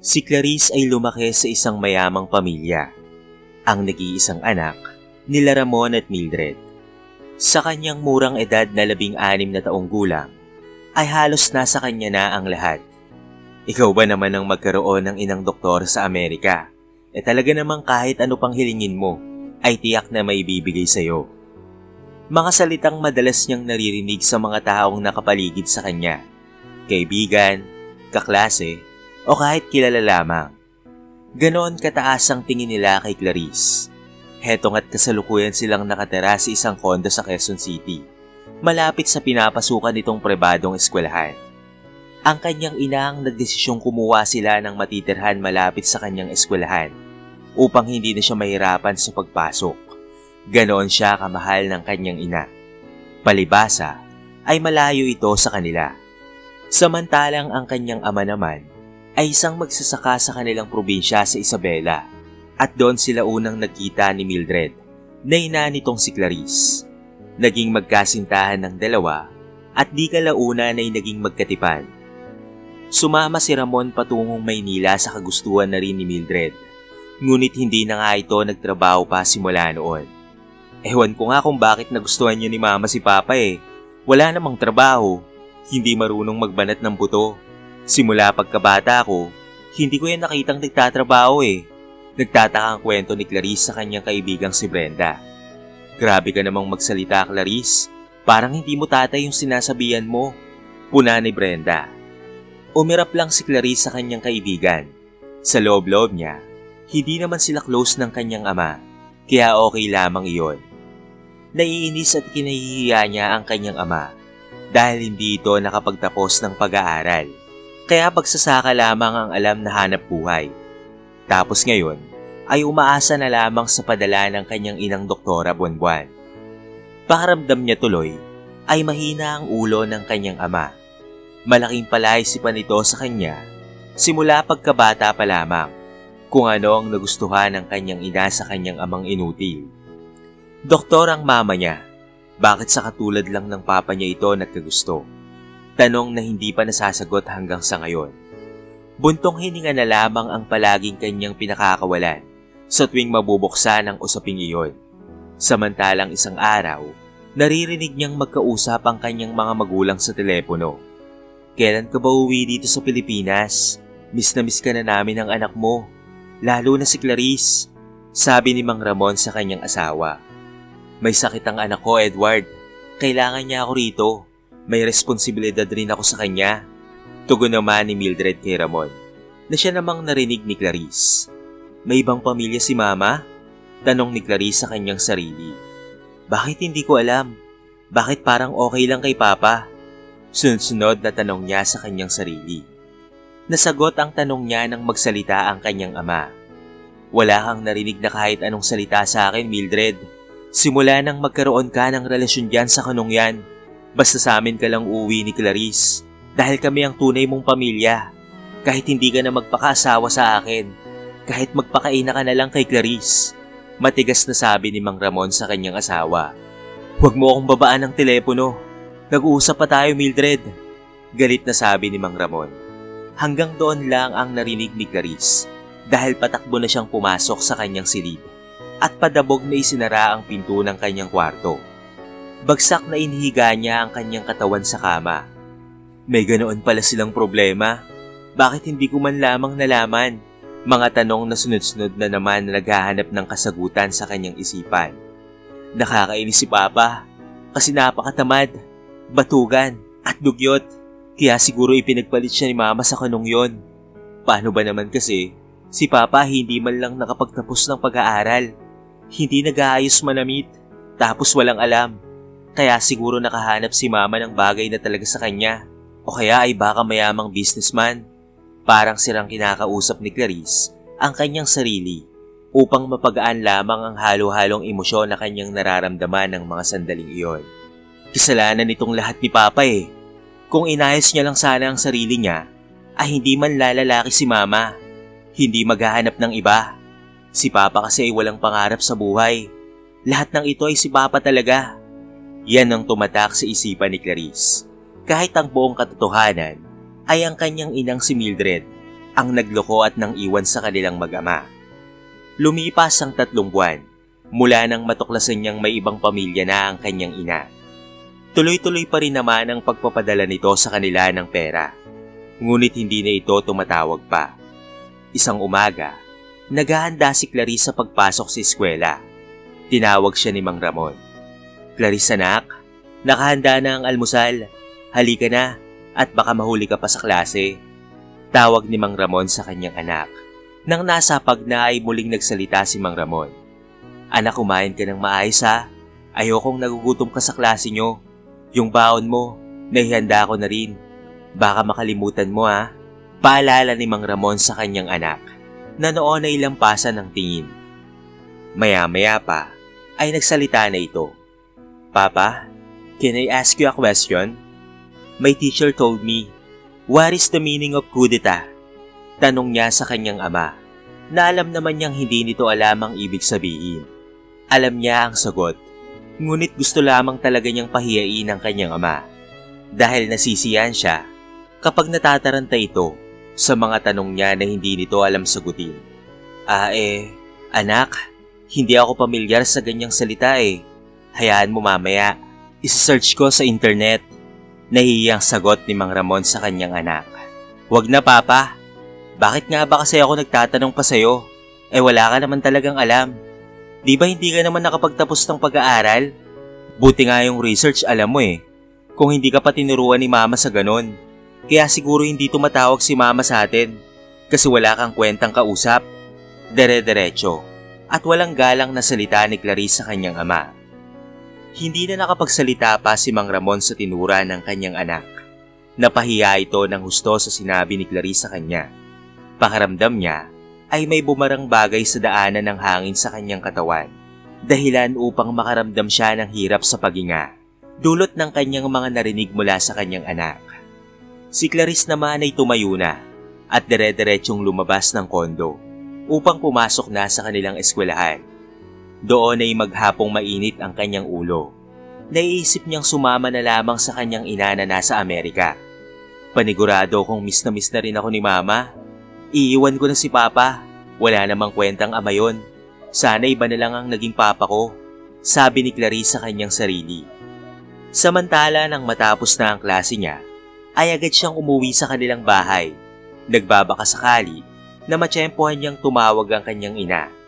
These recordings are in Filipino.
Si Clarice ay lumaki sa isang mayamang pamilya. Ang nag-iisang anak nila Ramon at Mildred. Sa kanyang murang edad na labing anim na taong gulang, ay halos nasa kanya na ang lahat. Ikaw ba naman ang magkaroon ng inang doktor sa Amerika? E talaga namang kahit ano pang hilingin mo, ay tiyak na may bibigay sa'yo. Mga salitang madalas niyang naririnig sa mga taong nakapaligid sa kanya. Kaibigan, kaklase, o kahit kilala lamang. Ganoon kataas ang tingin nila kay Clarice. Hetong at kasalukuyan silang nakatira sa isang kondo sa Quezon City, malapit sa pinapasukan nitong prebadong eskwelahan. Ang kanyang ina ang nagdesisyong kumuha sila ng matitirhan malapit sa kanyang eskwelahan upang hindi na siya mahirapan sa pagpasok. Ganoon siya kamahal ng kanyang ina. Palibasa ay malayo ito sa kanila. Samantalang ang kanyang ama naman ay isang magsasaka sa kanilang probinsya sa Isabela at doon sila unang nagkita ni Mildred na ina nitong si Clarice. Naging magkasintahan ng dalawa at di kalauna na naging magkatipan. Sumama si Ramon patungong Maynila sa kagustuhan na rin ni Mildred. Ngunit hindi na nga ito nagtrabaho pa simula noon. Ewan ko nga kung bakit nagustuhan niyo ni Mama si Papa eh. Wala namang trabaho. Hindi marunong magbanat ng buto. Simula pagkabata ko, hindi ko yan nakitang nagtatrabaho eh. Nagtataka ang kwento ni Clarice sa kanyang kaibigang si Brenda. Grabe ka namang magsalita, Clarice. Parang hindi mo tatay yung sinasabihan mo. Puna ni Brenda. Umirap lang si Clarice sa kanyang kaibigan. Sa loob-loob niya, hindi naman sila close ng kanyang ama, kaya okay lamang iyon. Naiinis at kinahihiya niya ang kanyang ama dahil hindi ito nakapagtapos ng pag-aaral. Kaya pagsasaka lamang ang alam na hanap buhay. Tapos ngayon, ay umaasa na lamang sa padala ng kanyang inang doktora buwan-buwan. Pakiramdam niya tuloy ay mahina ang ulo ng kanyang ama. Malaking palaisipan ito sa kanya simula pagkabata pa lamang kung ano ang nagustuhan ng kanyang ina sa kanyang amang inutil. Doktor ang mama niya. Bakit sa katulad lang ng papa niya ito nagkagusto? Tanong na hindi pa nasasagot hanggang sa ngayon. Buntong hininga na lamang ang palaging kanyang pinakakawalan sa tuwing mabubuksan ang usaping iyon. Samantalang isang araw, naririnig niyang magkausap ang kanyang mga magulang sa telepono. Kailan ka ba uwi dito sa Pilipinas? Miss na miss ka na namin ng anak mo. Lalo na si Clarice, sabi ni Mang Ramon sa kanyang asawa. May sakit ang anak ko, Edward. Kailangan niya ako rito. May responsibilidad rin ako sa kanya. Tugon naman ni Mildred kay Ramon na siya namang narinig ni Clarice. May ibang pamilya si Mama? Tanong ni Clarice sa kanyang sarili. Bakit hindi ko alam? Bakit parang okay lang kay Papa? Sunod-sunod na tanong niya sa kanyang sarili. Nasagot ang tanong niya nang magsalita ang kanyang ama. Wala kang narinig na kahit anong salita sa akin, Mildred. Simula nang magkaroon ka ng relasyon diyan sa kanong yan, basta sa amin ka lang uwi ni Clarice dahil kami ang tunay mong pamilya. Kahit hindi ka na magpakaasawa sa akin, kahit magpakaina ka na lang kay Clarice. Matigas na sabi ni Mang Ramon sa kanyang asawa. Huwag mo akong babaan ng telepono. Nag-uusap pa tayo, Mildred. Galit na sabi ni Mang Ramon. Hanggang doon lang ang narinig ni Clarice dahil patakbo na siyang pumasok sa kanyang silid at padabog na isinara ang pinto ng kanyang kwarto. Bagsak na inihiga niya ang kanyang katawan sa kama. May ganoon pala silang problema. Bakit hindi ko man lamang nalaman? Mga tanong na sunod-sunod na naman na naghahanap ng kasagutan sa kanyang isipan. Nakakainis si Papa kasi napakatamad, batugan at dugyot. Kaya siguro ipinagpalit siya ni Mama sa kanong yon. Paano ba naman kasi si Papa hindi man lang nakapagtapos ng pag-aaral. Hindi nag-aayos manamit tapos walang alam. Kaya siguro nakahanap si Mama ng bagay na talaga sa kanya. O kaya ay baka mayamang businessman. Parang sirang kinakausap ni Clarice ang kanyang sarili upang mapagaan lamang ang halo-halong emosyon na kanyang nararamdaman ng mga sandaling iyon. Kasalanan nitong lahat ni Papa eh. Kung inayos niya lang sana ang sarili niya, ay hindi man lalalaki si Mama. Hindi maghahanap ng iba. Si Papa kasi ay walang pangarap sa buhay. Lahat ng ito ay si Papa talaga. Yan ang tumatak sa isipan ni Clarice. Kahit ang buong katotohanan ay ang kanyang inang si Mildred ang nagloko at nang iwan sa kanilang mag-ama. Lumipas ang tatlong buwan mula nang matuklasan niyang may ibang pamilya na ang kanyang ina. Tuloy-tuloy pa rin naman ang pagpapadala nito sa kanila ng pera. Ngunit hindi na ito tumatawag pa. Isang umaga, naghahanda si Clarice sa pagpasok sa eskwela. Tinawag siya ni Mang Ramon. Clarice anak, nakahanda na ang almusal. Halika na at baka mahuli ka pa sa klase. Tawag ni Mang Ramon sa kanyang anak. Nang nasapag na ay muling nagsalita si Mang Ramon. Anak, kumain ka ng maayos ha. Ayokong nagugutom ka sa klase nyo. Yung baon mo, naihanda ko na rin. Baka makalimutan mo ha. Paalala ni Mang Ramon sa kanyang anak na noon ay lampasan ng tingin. Maya-maya pa ay nagsalita na ito. Papa, can I ask you a question? My teacher told me, what is the meaning of kudeta? Tanong niya sa kanyang ama na alam naman niyang hindi nito alam ang ibig sabihin. Alam niya ang sagot, ngunit gusto lamang talaga niyang pahiyain ang kanyang ama dahil nasisiyan siya kapag natataranta ito sa mga tanong niya na hindi nito alam sagutin. Ah eh, anak, hindi ako pamilyar sa ganyang salita eh. Hayaan mo mamaya, isi-search ko sa internet. Nahihiyang sagot ni Mang Ramon sa kanyang anak. Wag na papa, bakit nga ba kasi ako nagtatanong pa sa'yo? Eh wala ka naman talagang alam. Di ba hindi ka naman nakapagtapos ng pag-aaral? Buti nga yung research alam mo eh. Kung hindi ka pa tinuruan ni mama sa ganon. Kaya siguro hindi tumatawag si mama sa atin. Kasi wala kang kwentang kausap. Dere-derecho. At walang galang na salita ni Clarice sa kanyang ama. Hindi na nakapagsalita pa si Mang Ramon sa tinura ng kanyang anak. Napahiya ito ng husto sa sinabi ni Clarice sa kanya. Pakaramdam niya ay may bumarang bagay sa daanan ng hangin sa kanyang katawan. Dahilan upang makaramdam siya ng hirap sa paginga. Dulot ng kanyang mga narinig mula sa kanyang anak. Si Clarice naman ay tumayo na at dire-diretsyong lumabas ng kondo upang pumasok na sa kanilang eskwelahan. Doon ay maghapong mainit ang kanyang ulo. Naiisip niyang sumama na lamang sa kanyang ina na nasa Amerika. Panigurado kung miss na miss na rin ako ni Mama. Iiwan ko na si Papa. Wala namang kwentang ama yon. Sana iba na lang ang naging Papa ko. Sabi ni Clarice sa kanyang sarili. Samantala nang matapos na ang klase niya, ay agad siyang umuwi sa kanilang bahay. Nagbabaka sakali na matsyempohan niyang tumawag ang kanyang ina.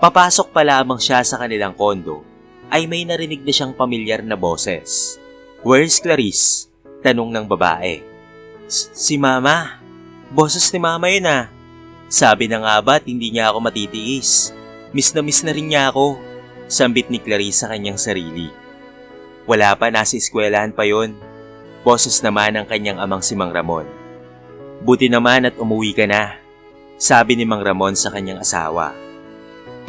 Papasok pa lamang siya sa kanilang kondo ay may narinig na siyang pamilyar na boses. Where's Clarice? Tanong ng babae. Si Mama. Boses ni Mama yun ah. Sabi na nga ba't hindi niya ako matitiis. Miss na miss na rin niya ako. Sambit ni Clarice sa kanyang sarili. Wala pa nasa eskwelahan pa yon. Boses naman ng kanyang amang si Mang Ramon. Buti naman at umuwi ka na. Sabi ni Mang Ramon sa kanyang asawa.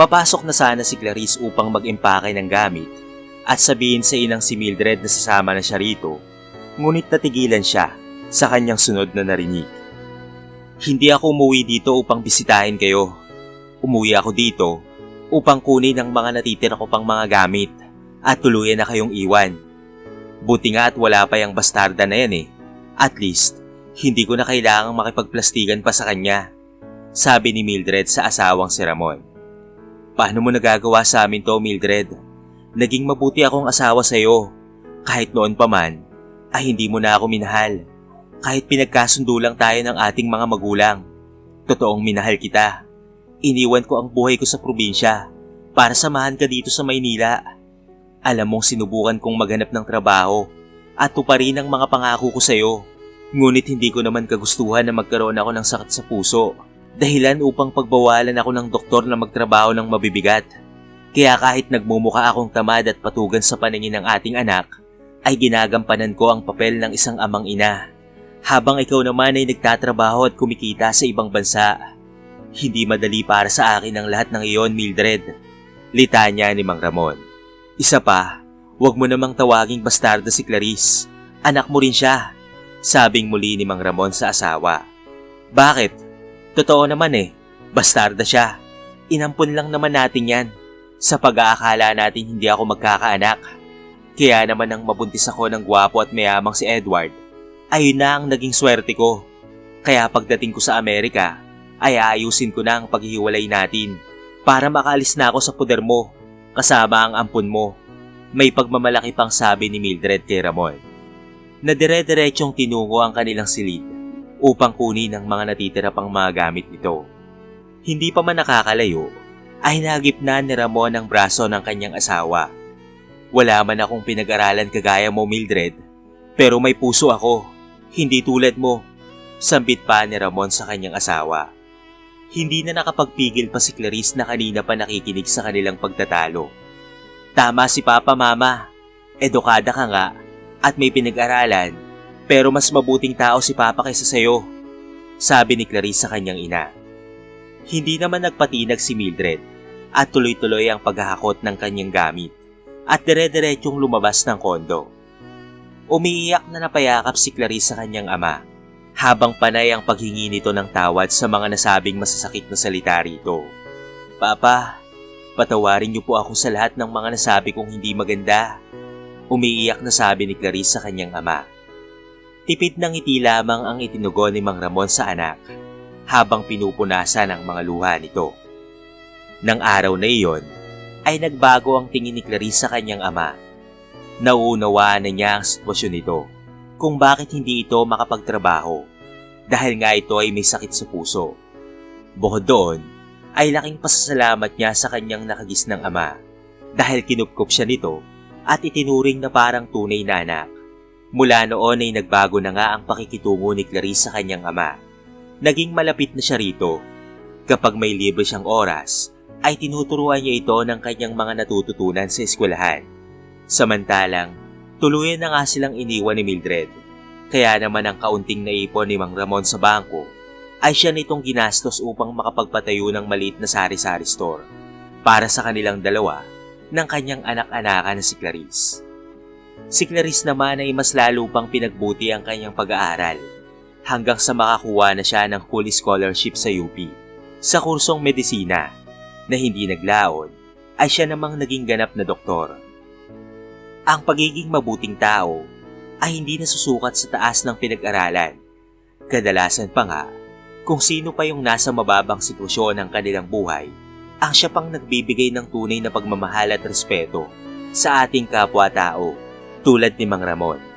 Papasok na sana si Clarice upang mag-impake ng gamit at sabihin sa inang si Mildred na sasama na siya rito, ngunit natigilan siya sa kanyang sunod na narinig. Hindi ako umuwi dito upang bisitahin kayo. Umuwi ako dito upang kunin ang mga natitira ko pang mga gamit at tuluyan na kayong iwan. Buti nga at wala pa yung bastarda na yan eh. At least, hindi ko na kailangang makipagplastigan pa sa kanya. Sabi ni Mildred sa asawang si Ramon. Paano mo nagagawa sa amin to, Mildred? Naging mabuti akong asawa sa'yo. Kahit noon pa man, ay hindi mo na ako minahal. Kahit pinagkasundo lang tayo ng ating mga magulang. Totoong minahal kita. Iniwan ko ang buhay ko sa probinsya para samahan ka dito sa Maynila. Alam mong sinubukan kong maghanap ng trabaho at tuparin ang mga pangako ko sa'yo. Ngunit hindi ko naman kagustuhan na magkaroon ako ng sakit sa puso. Dahilan upang pagbawalan ako ng doktor na magtrabaho ng mabibigat. Kaya kahit nagmumukha akong tamad at patugan sa paningin ng ating anak, ay ginagampanan ko ang papel ng isang amang ina. Habang ikaw naman ay nagtatrabaho at kumikita sa ibang bansa. Hindi madali para sa akin ang lahat ng iyon, Mildred. Litanya ni Mang Ramon. Isa pa, huwag mo namang tawaging bastarda si Clarice. Anak mo rin siya. Sabing muli ni Mang Ramon sa asawa. Bakit? Totoo naman eh. Bastarda siya. Inampun lang naman natin yan. Sa pag-aakala natin hindi ako magkakaanak. Kaya naman nang mabuntis ako ng gwapo at mayamang si Edward, ayun na ang naging swerte ko. Kaya pagdating ko sa Amerika, ay aayusin ko na ang paghihiwalay natin para makaalis na ako sa puder mo kasama ang ampun mo. May pagmamalaki pang sabi ni Mildred kay Ramon. Na dire-diretsyong tinungo ang kanilang silid upang kunin ang mga natitira pang mga gamit nito. Hindi pa man nakakalayo, ay nagipna ni Ramon ang braso ng kanyang asawa. Wala man akong pinag-aralan kagaya mo Mildred, pero may puso ako, hindi tulad mo. Sambit pa ni Ramon sa kanyang asawa. Hindi na nakapagpigil pa si Clarice na kanina pa nakikinig sa kanilang pagtatalo. Tama si Papa Mama, edukada ka nga at may pinag-aralan, pero mas mabuting tao si Papa kaysa sayo, sabi ni Clarice sa kanyang ina. Hindi naman nagpatinag si Mildred at tuloy-tuloy ang paghahakot ng kanyang gamit at dire-diretsyong lumabas ng kondo. Umiiyak na napayakap si Clarice sa kanyang ama habang panay ang paghingi nito ng tawad sa mga nasabing masasakit na salita rito. Papa, patawarin niyo po ako sa lahat ng mga nasabi kong hindi maganda. Umiiyak na sabi ni Clarice sa kanyang ama. Tipid ng ngiti lamang ang itinugon ni Mang Ramon sa anak habang pinupunasan ang mga luha nito. Nang araw na iyon, ay nagbago ang tingin ni Clarice sa kanyang ama. Nauunawaan na niya ang sitwasyon nito kung bakit hindi ito makapagtrabaho dahil nga ito ay may sakit sa puso. Bukod doon, ay laking pasasalamat niya sa kanyang nakagisnang ama dahil kinupkop siya nito at itinuring na parang tunay na anak. Mula noon ay nagbago na nga ang pakikitungo ni Clarice sa kanyang ama. Naging malapit na siya rito. Kapag may libre siyang oras, ay tinuturuan niya ito ng kanyang mga natututunan sa eskwelahan. Samantalang, tuluyan na nga silang iniwan ni Mildred. Kaya naman ang kaunting naipon ni Mang Ramon sa bangko ay siya nitong ginastos upang makapagpatayo ng maliit na sari-sari store para sa kanilang dalawa ng kanyang anak-anakan na si Clarice. Si Clarice naman ay mas lalo pang pinagbuti ang kanyang pag-aaral hanggang sa makakuha na siya ng full scholarship sa UP sa kursong medisina na hindi naglaon ay siya namang naging ganap na doktor. Ang pagiging mabuting tao ay hindi nasusukat sa taas ng pinag-aralan. Kadalasan pa nga, kung sino pa yung nasa mababang sitwasyon ng kanilang buhay, ang siya pang nagbibigay ng tunay na pagmamahal at respeto sa ating kapwa-tao tulad ni Mang Ramon.